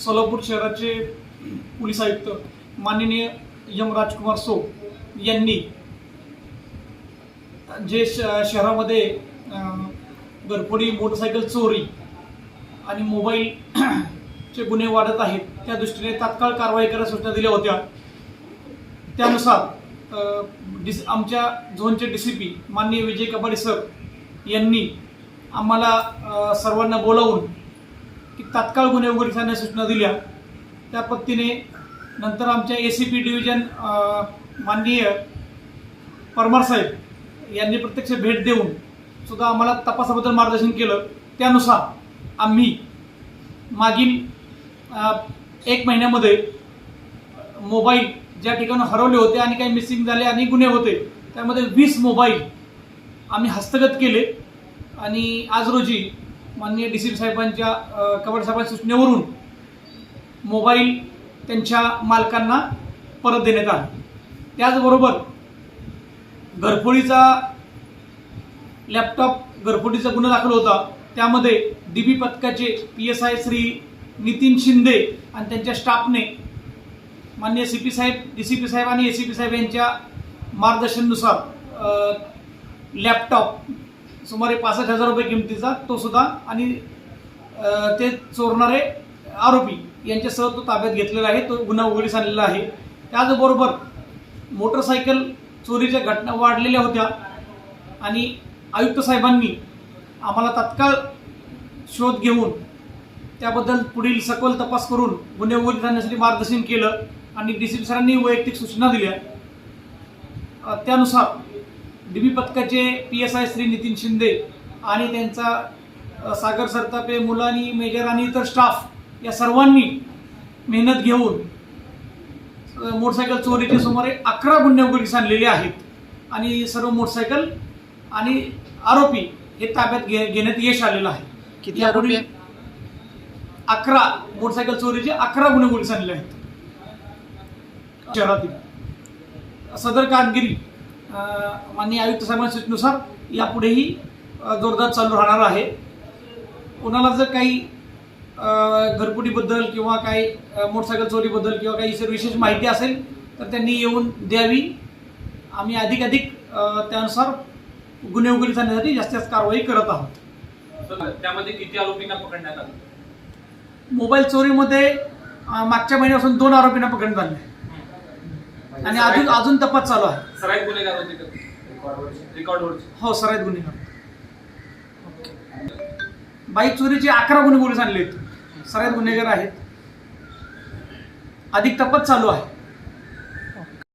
सोलापूर शहराचे पोलीस आयुक्त माननीय यम राजकुमार सो यांनी जे श शहरामध्ये घरफोडी मोटरसायकल चोरी आणि मोबाईलचे गुन्हे वाढत आहेत त्या दृष्टीने तात्काळ कारवाई करायला सूचना दिल्या होत्या. त्यानुसार डिस आमच्या झोनचे डी सी पी माननीय विजय कबाडे सर यांनी आम्हाला सर्वांना बोलावून की तात्काळ गुन्हे उघडकीस आणण्याच्या सूचना दिल्या. त्या पद्धतीने नंतर आमच्या ए सी पी डिव्हिजन माननीय परमार साहेब यांनी प्रत्यक्ष भेट देऊन सुद्धा आम्हाला तपासाबद्दल मार्गदर्शन केलं. त्यानुसार आम्ही मागील एक महिन्यामध्ये मोबाईल ज्या ठिकाणी हरवले होते आणि काही मिसिंग झाले आणि गुन्हे होते त्यामध्ये वीस मोबाईल आम्ही हस्तगत केले. आणि आज रोजी माननीय डी सी साहेबांच्या अ, साहेबांच्या सूचनेवरून मोबाईल त्यांच्या मालकांना परत देण्यात आला. त्याचबरोबर घरफोडीचा लॅपटॉप घरफोडीचा गुन्हा दाखल होता. त्यामध्ये डी बी पथकाचे P S I Shri Nitin Shinde आणि त्यांच्या स्टाफने माननीय सी पी साहेब डी सी पी साहेब आणि ए सी पी साहेब यांच्या मार्गदर्शनानुसार लॅपटॉप सुमारे पासष्ट हजार रुपये किमतीचा तो सुद्धा आणि ते चोरणारे आरोपी यांच्यासह तो ताब्यात घेतलेला आहे तो गुन्हा उघडीस आणलेला आहे. त्याचबरोबर मोटरसायकल चोरीच्या घटना वाढलेल्या होत्या आणि आयुक्त साहेबांनी आम्हाला तात्काळ शोध घेऊन त्याबद्दल पुढील सखोल तपास करून गुन्हे उघडीस आणण्यासाठी मार्गदर्शन केलं आणि डी सी सरांनी वैयक्तिक सूचना दिल्या. त्यानुसार डीबी पथकाचे P S I Shri Nitin Shinde आणि त्यांचा सागर सरतापे मुलानी मेजर आणि इतर स्टाफ या सर्वांनी मेहनत घेऊन मोटरसायकल चोरीचे सुमारे अकरा गुन्हे उघडकीस आणलेले आहेत. आणि सर्व मोटरसायकल आणि आरोपी हे ताब्यात घे घेण्यात यश आलेलं आहे. किती आरोपी? अकरा मोटरसायकल चोरीचे अकरा गुन्हे उघडकीस आणले आहेत. शहरातील सदर कामगिरी माननीय आयुक्त साहेबांच्या सूचनेनुसार यापुढेही जोरदार चालू राहणार आहे. कोणाला जर काही घरपुटीबद्दल किंवा काही मोटरसायकल चोरीबद्दल किंवा काही इतर विशेष माहिती असेल तर त्यांनी येऊन द्यावी. आम्ही अधिक अधिक त्यानुसार गुन्हे उघडकीस आणण्यासाठी जास्तीत जास्त कारवाई करत आहोत. त्यामध्ये किती आरोपींना पकडण्यात आलं? मोबाईल चोरीमध्ये मागच्या महिन्यापासून दोन आरोपींना पकडण्यात आले. आणि अजून अजून तपास चालू आहे. सराईत गुन्हेगार होते का? रेकॉर्डवरचे हो सराईत गुन्हेगार. बाईक चोरीचे अकरा गुन्हे पोलीस आणले आहेत सराईत गुन्हेगार आहेत. अधिक तपास चालू आहे.